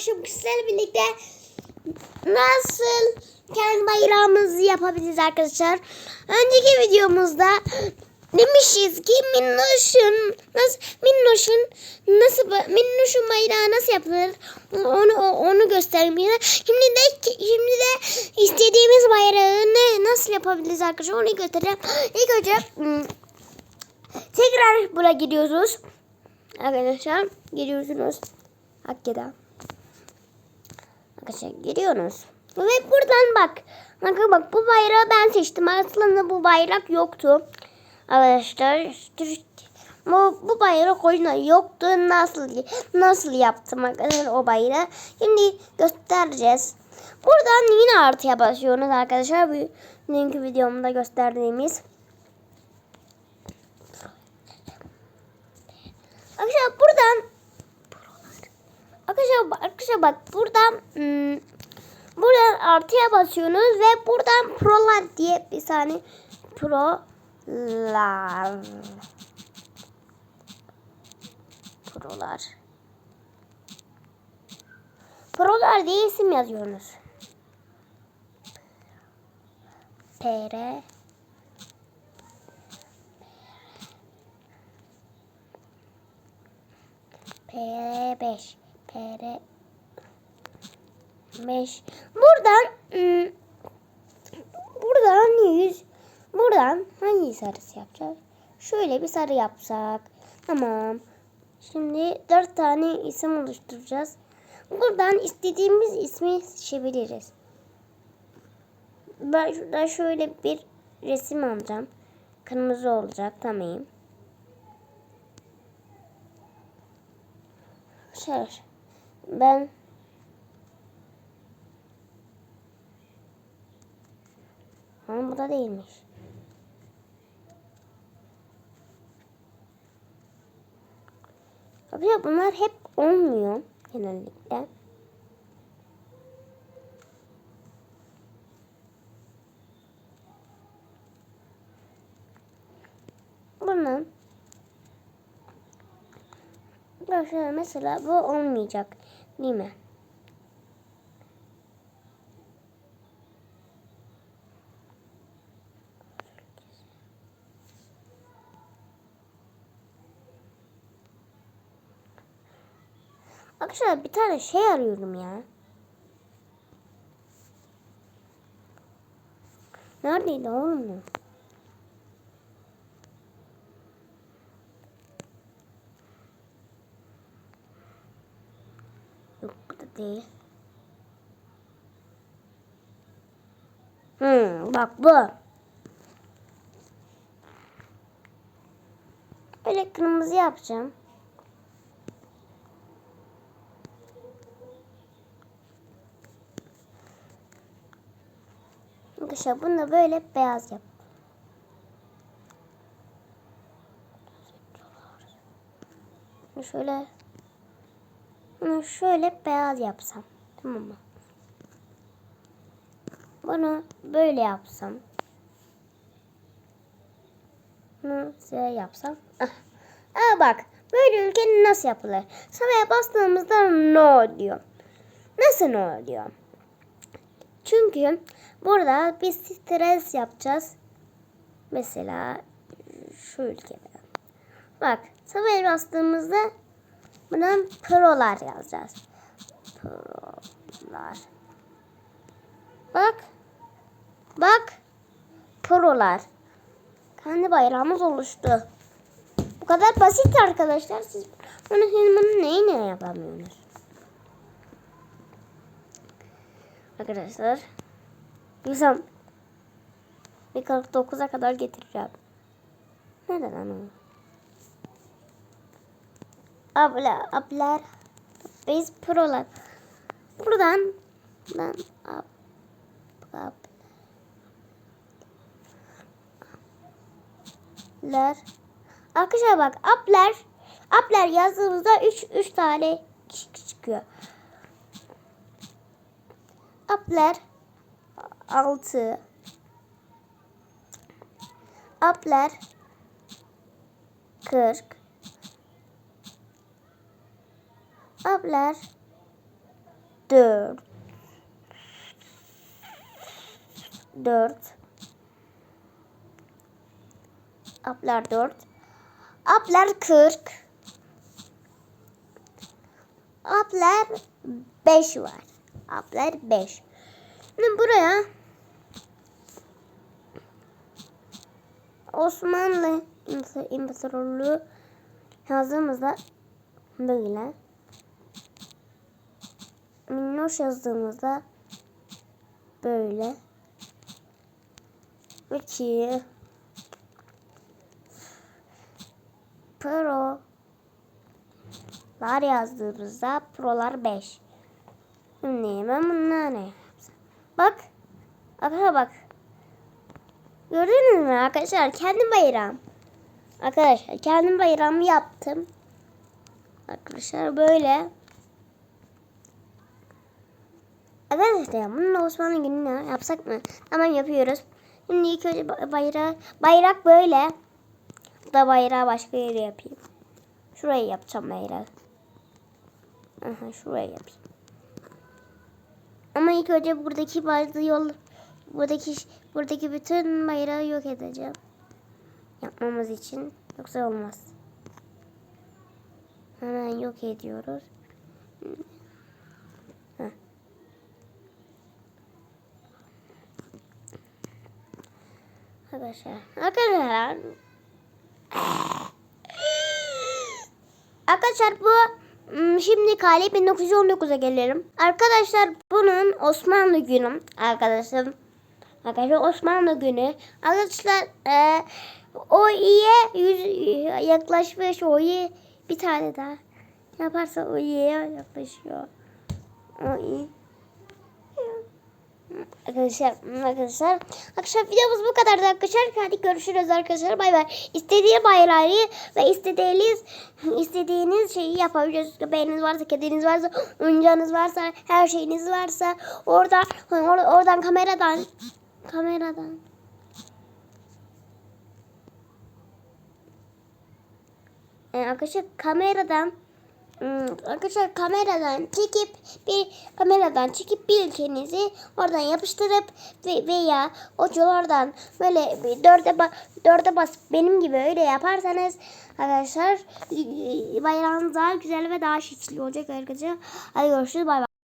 arkadaşlar sizlerle birlikte nasıl kendi bayrağımızı yapabiliriz arkadaşlar. Önceki videomuzda demişiz ki Minnoş'un nasıl Minnoş'un nasıl Minnoş'un bayrağı nasıl yapılır onu onu göstermeye. Şimdi de şimdi de istediğimiz bayrağı ne nasıl yapabiliriz arkadaşlar onu göstereceğim. İlk önce hmm, tekrar buraya gidiyoruz. Arkadaşlar giriyorsunuz. Hakikaten. Arkadaşlar giriyorsunuz. Ve buradan bak. Bakın bak bu bayrağı ben seçtim. Aslında bu bayrak yoktu. Arkadaşlar bu, bu bayrak oyunda yoktu. Nasıl nasıl yaptım arkadaşlar o bayrağı. Şimdi göstereceğiz. Buradan yine artıya basıyorsunuz arkadaşlar. Bu dünkü videomda gösterdiğimiz. Arkadaşlar buradan Arkadaşlar, arkadaşlar bak buradan hmm, buradan artıya basıyorsunuz ve buradan prolar diye bir saniye prolar prolar. Prolar diye isim yazıyorsunuz. PR PR5 PR 5 Buradan ım, buradan 100 buradan hangi sarısı yapacağız? Şöyle bir sarı yapsak. Tamam. Şimdi 4 tane isim oluşturacağız. Buradan istediğimiz ismi seçebiliriz. Ben şuradan şöyle bir resim alacağım. Kırmızı olacak. Tamam. Şöyle. Ben Ama bu da değilmiş. Ya bunlar hep olmuyor genellikle. Bunun Arkadaşlar mesela bu olmayacak mi? Arkadaşlar bir tane şey arıyorum ya. Neredeydi oğlum da değil. Hmm, bak bu. Böyle kırmızı yapacağım. Arkadaşlar bunu da böyle beyaz yap. Şöyle bunu şöyle beyaz yapsam. Tamam mı? Bunu böyle yapsam. Bunu size yapsam. Ah. Aa bak. Böyle ülkenin nasıl yapılır? Savaya bastığımızda no diyor. Nasıl no diyor? Çünkü burada biz stres yapacağız. Mesela şu ülkede. Bak savaya bastığımızda Buradan prolar yazacağız. Prolar. Bak. Bak. Prolar. Kendi bayrağımız oluştu. Bu kadar basit arkadaşlar. Siz bunu, bunu neyle yapamıyorsunuz? Arkadaşlar. Yüzüm. Bir 49'a kadar getireceğim. Nerede lan o? Abla ablar. Biz prolar. Buradan ben ab, ab, ler arkadaşlar bak abler abler yazdığımızda 3 3 tane çıkıyor. Abler 6 abler 40 Abler 4 4 Aplar 4 Aplar 40 Aplar 5 var. Aplar 5. Şimdi buraya Osmanlı İmpar- İmparatorluğu yazdığımızda böyle. Minnoş yazdığımızda böyle. İki. Pro. Lar yazdığımızda prolar 5. Şimdi ben bunlar ne? Bak. Arkadaşlar bak. Gördünüz mü arkadaşlar? Kendi bayrağım. Arkadaşlar kendim bayrağımı yaptım. Arkadaşlar böyle. Arkadaşlar bunun Osmanlı gününü yapsak mı? Tamam yapıyoruz. Şimdi ilk önce ba- bayrağı, bayrak böyle. Bu da bayrağı başka yere yapayım. Şurayı yapacağım bayrağı. Aha şurayı yapayım. Ama ilk önce buradaki bazı yol buradaki buradaki bütün bayrağı yok edeceğim. Yapmamız için yoksa olmaz. Hemen yok ediyoruz. Heh. Arkadaşlar. Arkadaşlar. Arkadaşlar bu şimdi kale 1919'a gelelim. Arkadaşlar bunun Osmanlı günü arkadaşlar. Arkadaşlar Osmanlı günü. Arkadaşlar e, o iyiye yüz, yaklaşmış o iyi bir tane daha yaparsa o iyiye yaklaşıyor. O iyi. Arkadaşlar, arkadaşlar, arkadaşlar videomuz bu kadardı arkadaşlar. Hadi görüşürüz arkadaşlar. Bay bay. İstediği bayrağı ve istediğiniz istediğiniz şeyi yapabiliyorsunuz. Köpeğiniz varsa, kediniz varsa, oyuncağınız varsa, her şeyiniz varsa oradan or- oradan kameradan kameradan Ee, arkadaşlar kameradan arkadaşlar kameradan çekip bir kameradan çekip bir ülkenizi oradan yapıştırıp ve, veya uçlardan böyle bir dörde, ba- dörde basıp benim gibi öyle yaparsanız arkadaşlar bayrağınız daha güzel ve daha şekilli olacak arkadaşlar. Hadi görüşürüz bay bay.